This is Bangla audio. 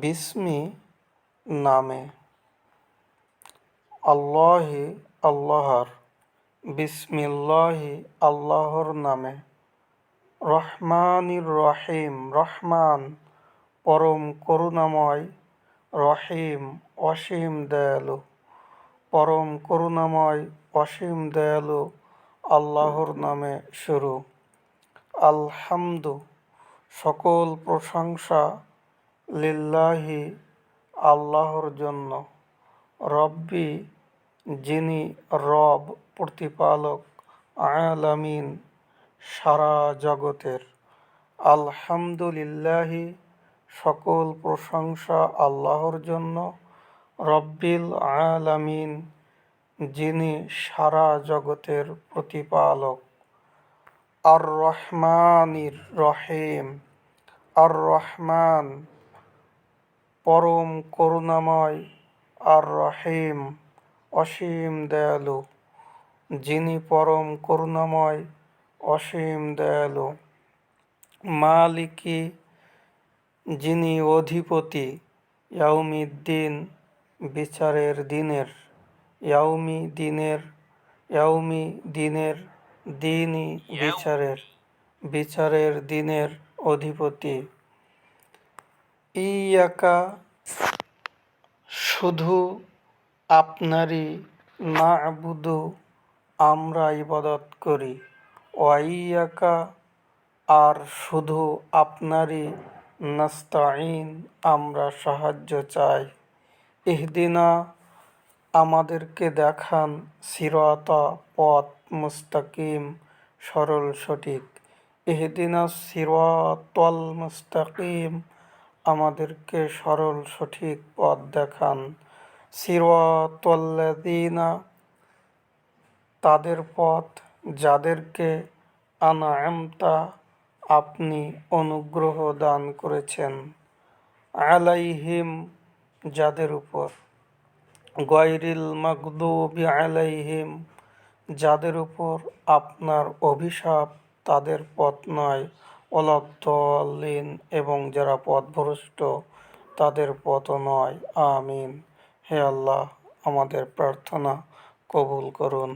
বিস্মি নামে। আল্লাহি আল্লাহর, বিসমিল্লাহি আল্লাহর নামে। রহমানির রহিম, রহমান, পরম করুণাময়, রহিম, অসীম দয়ালু। পরম করুণাময়, অসীম দয়ালু, আল্লাহর নামে শুরু। আলহামদু, সকল প্রশংসা লিল্লাহি আল্লাহর জন্য। রব্বি যিনি রব, প্রতিপালক, আলামিন সারা জগতের। আলহামদুলিল্লাহি সকল প্রশংসা আল্লাহর জন্য। রব্বিল আলামিন যিনি সারা জগতের প্রতিপালক। আর রহমানির রহিম। আর রহমান পরম করুণাময় আর রহিম অসীম দয়ালু, যিনি পরম করুণাময়, অসীম দয়ালু। মালিকি, যিনি অধিপতি, ইয়াউমিদ্দিন, বিচারের দিনের ইয়াউমি দিনের ইয়াউমি দিনের দিনই বিচারের বিচারের দিনের অধিপতি। ইয়াকা, শুধু আপনারই না বুধু আমরা ইবাদত করি। ওয়াইয়াকা আর শুধু আপনারই নাস্তাইন আমরা সাহায্য চাই। ইহদিনা, আমাদেরকে দেখান সিরাতা, পথ মুস্তাকিম, সরল সঠিক। ইহদিনা সিরাতল মুস্তাকিম আমাদেরকে সরল সঠিক পথ দেখান। সিরাতল্লাদিনা তাদের পথ যাদেরকে আনামতা আপনি অনুগ্রহ দান করেছেন, আলাইহিম যাদের উপর। গয়রিল মকদুবি আলাইহিম যাদের উপর আপনার অভিশাপ তাদের পথ নয়। ওলাদ্দলিন এবং যারা পথভ্রষ্ট তাদের পথ নয়। আমিন। হে আল্লাহ আমাদের প্রার্থনা কবুল করুন।